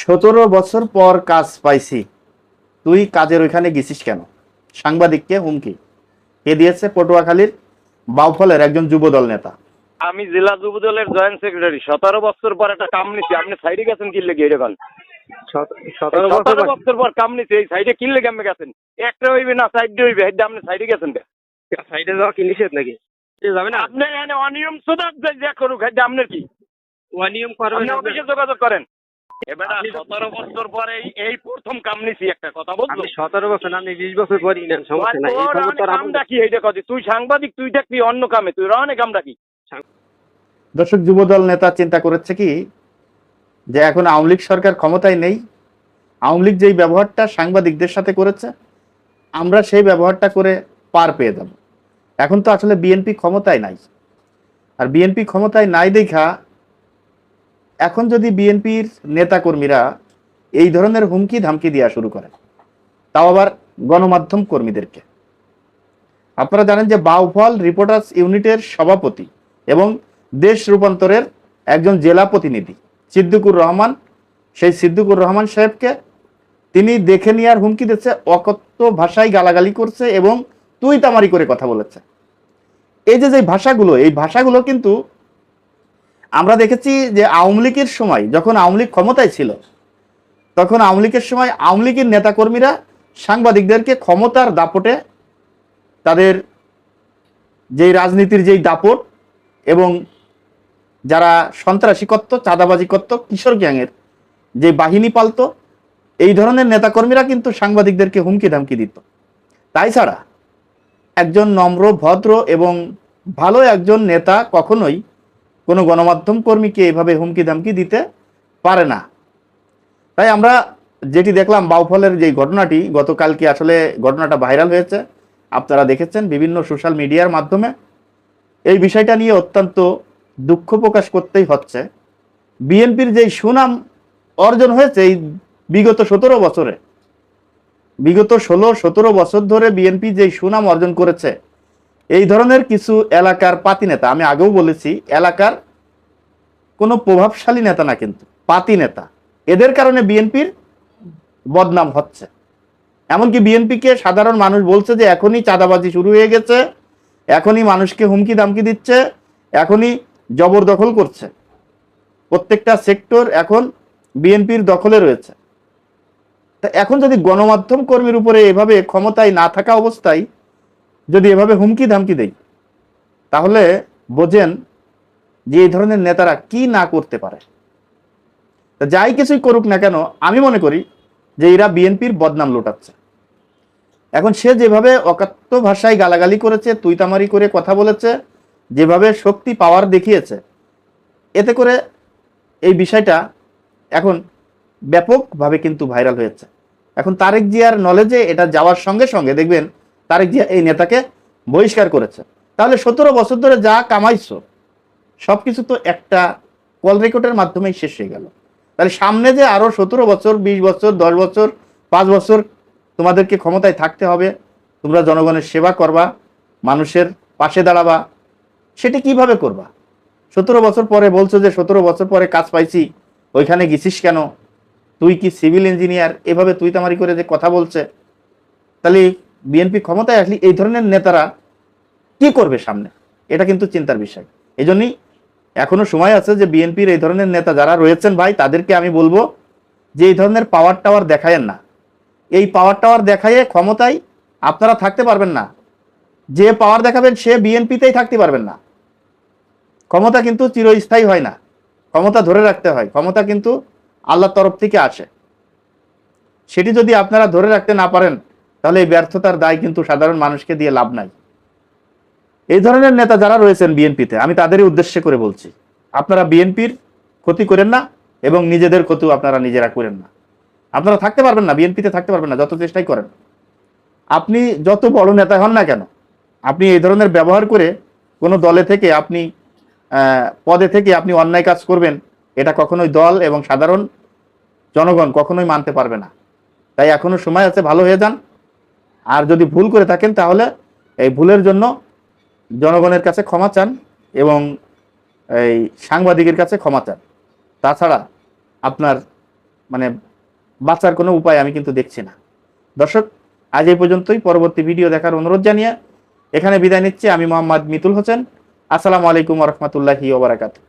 সতেরো বছর পর কাজ পাইছি। তুই কাজের ওইখানে গেছিস কেন? সাংবাদিককে হুমকি। কে দিয়েছে পটুয়াখালীর? বাউফলের একজন যুবদল নেতা। আমি জেলা যুবদলের জয়েন্ট সেক্রেটারি। সতেরো বছর পর একটা কাম নিছি। আপনি সাইডে গেছেন কি লেগে এরকম সতেরো বছর বছর পর কাম নিছি। এই সাইডে কি লেগে আপনি গেছেন। একটা হইবে না সাইডে হইবে। হেডে আপনি সাইডে গেছেন সাইডে যাওয়া কি নিষেধ নাকি? যাবে না? আপনি এখানে অনিয়ম সুদা যা করুক হেডে আপনার কি? অনিয়ম করবে অফিসে যোগাযোগ করেন। সতেরো বছর পরে এই এই প্রথম কাম নিছি একটা কথা বলছো সতেরো বছর আপনি বিশ বছর পরই নেন সমস্যা নাই এই তোর খবর তো আর কাম ডাকি এইটা কথা তুই সাংবাদিক তুই দেখবি অন্য কামে তুই রহনে কাম ডাকি দর্শক যুবদল নেতা চিন্তা করেছে কি যে এখন আওয়ামী লীগ সরকার ক্ষমতায় নেই আওয়ামী লীগ যেই ব্যবহারটা সাংবাদিকদের সাথে করেছে আমরা সেই ব্যবহারটা করে পার পেয়ে যাব। এখন তো আসলে বিএনপি ক্ষমতায় নাই। আর বিএনপি ক্ষমতায় নাই দেখা এখন যদি বিএনপির নেতাকর্মীরা এই ধরনের হুমকি ধামকি দেওয়া শুরু করে তাও আবার গণমাধ্যম কর্মীদেরকে। আপনারা জানেন যে বাউফল রিপোর্টার্স ইউনিটের সভাপতি এবং দেশ রূপান্তরের একজন জেলা প্রতিনিধি সিদ্দিকুর রহমান, সেই সিদ্দিকুর রহমান সাহেবকে তিনি দেখে নেওয়ার হুমকি দিচ্ছে, অকথ্য ভাষায় গালাগালি করছে এবং তুই তামারি করে কথা বলেছে। এই যে যে ভাষাগুলো, এই ভাষাগুলো কিন্তু আমরা দেখেছি যে আওয়ামী লীগের সময় যখন আওয়ামী লীগ ক্ষমতায় ছিল, তখন আওয়ামী লীগের সময় আওয়ামী লীগের নেতাকর্মীরা সাংবাদিকদেরকে ক্ষমতার দাপটে তাদের যেই রাজনীতির যেই দাপট এবং যারা সন্ত্রাসী করত, চাঁদাবাজি করত, কিশোর গ্যাংয়ের যে বাহিনী পালত, এই ধরনের নেতাকর্মীরা কিন্তু সাংবাদিকদেরকে হুমকি ধামকি দিত। তাই ছাড়া একজন নম্র, ভদ্র এবং ভালো একজন নেতা কখনোই কোনো গণমাধ্যম কর্মীকে এভাবে হুমকি ধামকি দিতে পারে না। তাই আমরা যেটি দেখলাম বাউফলের যে ঘটনাটি, গতকালকে আসলে ঘটনাটা ভাইরাল হয়েছে। আপনারা দেখেছেন বিভিন্ন সোশ্যাল মিডিয়ার মাধ্যমে। এই বিষয়টা নিয়ে অত্যন্ত দুঃখ প্রকাশ করতেই হচ্ছে। বিএনপির যেই সুনাম অর্জন হয়েছে এই বিগত সতেরো বছরে, বিগত ষোলো সতেরো বছর ধরে বিএনপি যেই সুনাম অর্জন করেছে এই ধরনের কিছু এলাকার পাতি নেতা, আমি আগেও বলেছি, এলাকার কোনো প্রভাবশালী নেতা না কিন্তু, পাতি নেতা। এদের কারণে বিএনপির বদনাম হচ্ছে। এমনকি বিএনপিকে সাধারণ মানুষ বলছে যে, এখনই চাঁদাবাজি শুরু হয়ে গেছে, এখনই মানুষকে হুমকি দামকি দিচ্ছে, এখনই জবরদখল করছে। প্রত্যেকটা সেক্টর এখন বিএনপির দখলে রয়েছে। তা এখন যদি গণমাধ্যম কর্মীর উপরে এভাবে ক্ষমতায় না থাকা অবস্থায় যদি এভাবে হুমকি ধামকি দেয় তাহলে বোঝেন যে এই ধরনের নেতারা কি না করতে পারে। যাই কিছুই করুক না কেন, আমি মনে করি যে এরা বিএনপির বদনাম লোটাচ্ছে। এখন সে যেভাবে অকাত্য ভাষায় গালাগালি করেছে, তুইতামারি করে কথা বলেছে, যেভাবে শক্তি পাওয়ার দেখিয়েছে, এতে করে এই বিষয়টা এখন ব্যাপকভাবে কিন্তু ভাইরাল হয়েছে। এখন তারেক জিয়ার নলেজে এটা যাওয়ার সঙ্গে সঙ্গে দেখবেন তারেক জিয়া এই নেতাকে বহিষ্কার করেছে। তাহলে সতেরো বছর ধরে যা কামাইছো সব কিছু তো একটা কল রেকর্ডের মাধ্যমেই শেষ হয়ে গেল। তাহলে সামনে যে আরও সতেরো বছর, বিশ বছর, দশ বছর, পাঁচ বছর তোমাদেরকে ক্ষমতায় থাকতে হবে, তোমরা জনগণের সেবা করবা, মানুষের পাশে দাঁড়াবা, সেটা কীভাবে করবা? সতেরো বছর পরে বলছো যে সতেরো বছর পরে কাজ পাইছি, ওইখানে গেছিস কেন? তুই কি সিভিল ইঞ্জিনিয়ার এভাবে তুই তামারি করে যে কথা বলছে। তাহলে বিএনপি ক্ষমতায় আসলে এই ধরনের নেতারা কি করবে সামনে? এটা কিন্তু চিন্তার বিষয়। এই জন্যই এখনও সময় আছে যে বিএনপির এই ধরনের নেতা যারা রয়েছেন ভাই, তাদেরকে আমি বলব যে এই ধরনের পাওয়ার টাওয়ার দেখায়েন না। এই পাওয়ার টাওয়ার দেখাইয়ে ক্ষমতায় আপনারা থাকতে পারবেন না। যে পাওয়ার দেখাবেন সে বিএনপিতেই থাকতে পারবেন না। ক্ষমতা কিন্তু চিরস্থায়ী হয় না। ক্ষমতা ধরে রাখতে হয়। ক্ষমতা কিন্তু আল্লাহর তরফ থেকে আসে। সেটি যদি আপনারা ধরে রাখতে না পারেন তাহলে এই ব্যর্থতার দায় কিন্তু সাধারণ মানুষকে দিয়ে লাভ নাই। এই ধরনের নেতা যারা রয়েছেন বিএনপিতে, আমি তাদেরই উদ্দেশ্যে করে বলছি, আপনারা বিএনপির ক্ষতি করেন না এবং নিজেদের ক্ষতিও আপনারা নিজেরা করেন না। আপনারা থাকতে পারবেন না, বিএনপিতে থাকতে পারবেন না, যত চেষ্টাই করেন। আপনি যত বড় নেতা হন না কেন, আপনি এই ধরনের ব্যবহার করে কোনো দলে থেকে আপনি পদে থেকে আপনি অন্যায় কাজ করবেন, এটা কখনোই দল এবং সাধারণ জনগণ কখনোই মানতে পারবে না। তাই এখনও সময় আছে, ভালো হয়ে যান। আর যদি ভুল করে থাকেন তাহলে এই ভুলের জন্য জনগণের কাছে ক্ষমা চান এবং এই সাংবাদিকের কাছে ক্ষমা চান। তাছাড়া আপনার মানে বাঁচার কোনো উপায় আমি কিন্তু দেখছি না। দর্শক, আজ এই পর্যন্তই। পরবর্তী ভিডিও দেখার অনুরোধ জানিয়ে এখানে বিদায় নিচ্ছি। আমি মোহাম্মদ মিতুল হোসেন। আসসালামু আলাইকুম রহমতুল্লাহি ওবরাকাতু